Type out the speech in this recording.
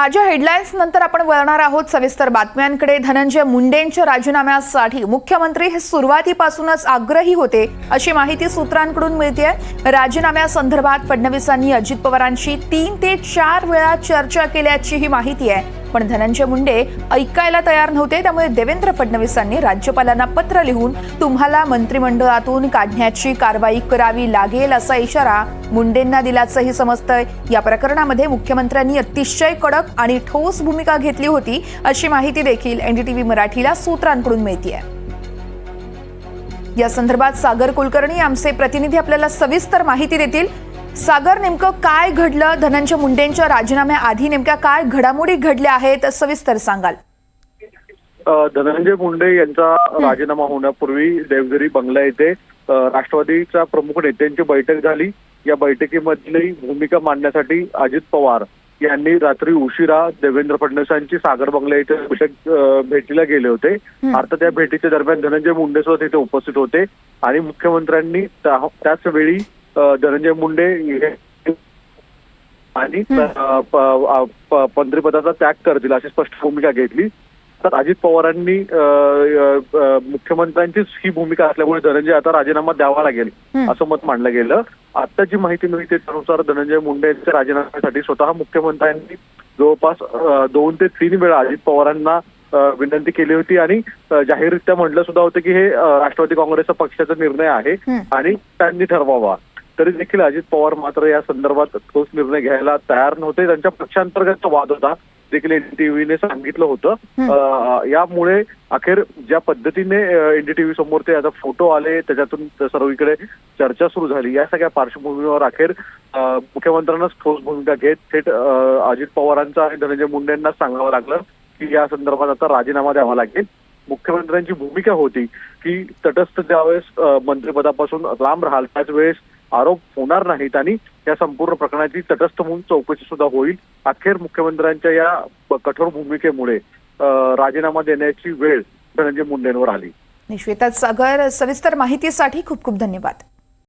ताज्या हेडलाईन्स नंतर आपण वळणार आहोत सविस्तर बातम्यांकडे. धनंजय मुंडेंच्या राजीनाम्यासाठी मुख्यमंत्री हे सुरुवातीपासूनच आग्रही होते अशी माहिती सूत्रांकडून मिळते राजीनाम्यासंदर्भात फडणवीसांनी अजित पवारांशी तीन ते चार वेळा चर्चा केल्याची ही माहिती आहे. पण धनंजय मुंडे ऐकायला तयार नव्हते त्यामुळे देवेंद्र फडणवीसांनी राज्यपालांना पत्र लिहून तुम्हाला मंत्रिमंडळातून काढण्याची कारवाई करावी लागेल असा इशारा मुंडेंना दिल्याचंही समजतंय. या प्रकरणामध्ये मुख्यमंत्र्यांनी अतिशय कडक आणि ठोस भूमिका घेतली होती अशी माहिती देखील एनडीटीव्ही मराठीला सूत्रांकडून मिळतीये. या संदर्भात सागर कुलकर्णी आमचे प्रतिनिधी आपल्याला सविस्तर माहिती देतील. सागर नेमकं काय घडलं? धनंजय मुंडेंच्या राजीनाम्याआधी नेमक्या काय घडामोडी घडल्या आहेत? सविस्तर सांगाल. धनंजय मुंडे यांचा राजीनामा होण्यापूर्वी देवगिरी बंगला येथे राष्ट्रवादीच्या प्रमुख नेत्यांची बैठक झाली. या बैठकीमधली भूमिका मांडण्यासाठी अजित पवार यांनी रात्री उशिरा देवेंद्र फडणवीसांची सागर बंगला येथे बैठक भेटीला गेले होते. अर्थात या भेटीच्या दरम्यान धनंजय मुंडे सुद्धा तिथे उपस्थित होते आणि मुख्यमंत्र्यांनी त्या- त्याच वेळी धनंजय मुंडे आणि मंत्रिपदाचा त्याग करतील अशी स्पष्ट भूमिका घेतली तर अजित पवारांनी मुख्यमंत्र्यांचीच ही भूमिका असल्यामुळे धनंजय आता राजीनामा द्यावा लागेल. असं मत मांडलं गेलं आता जी माहिती मिळते त्यानुसार धनंजय मुंडे यांच्या राजीनाम्यासाठी स्वतः मुख्यमंत्र्यांनी जवळपास दोन ते तीन वेळा अजित पवारांना विनंती केली होती आणि जाहीररित्या म्हटलं सुद्धा होतं की हे राष्ट्रवादी काँग्रेसचा पक्षाचा निर्णय आहे. आणि त्यांनी ठरवावा तरी देखील अजित पवार मात्र या संदर्भात ठोस निर्णय घ्यायला तयार नव्हते. त्यांच्या पक्षांतर्गतचा वाद होता देखील एनडीटीव्हीने सांगितलं होतं. यामुळे अखेर ज्या पद्धतीने एनडीटीव्ही समोर ते आता फोटो आले त्याच्यातून सर्वीकडे चर्चा सुरू झाली. या सगळ्या पार्श्वभूमीवर अखेर मुख्यमंत्र्यांनाच ठोस भूमिका घेत थेट अजित पवारांचा आणि धनंजय मुंडेंना सांगावं लागलं की या संदर्भात आता राजीनामा द्यावा लागेल. मुख्यमंत्र्यांची भूमिका होती की तटस्थ ज्यावेळेस मंत्रिपदापासून लांब राहाल त्याच वेळेस आरोप होणार नाहीत आणि या संपूर्ण प्रकरणाची तटस्थ म्हणून चौकशी सुद्धा होईल. अखेर मुख्यमंत्र्यांच्या या कठोर भूमिकेमुळे राजीनामा देण्याची वेळ धनंजय मुंडेंवर आली. श्वेता सागर सविस्तर माहितीसाठी खूप खूप धन्यवाद.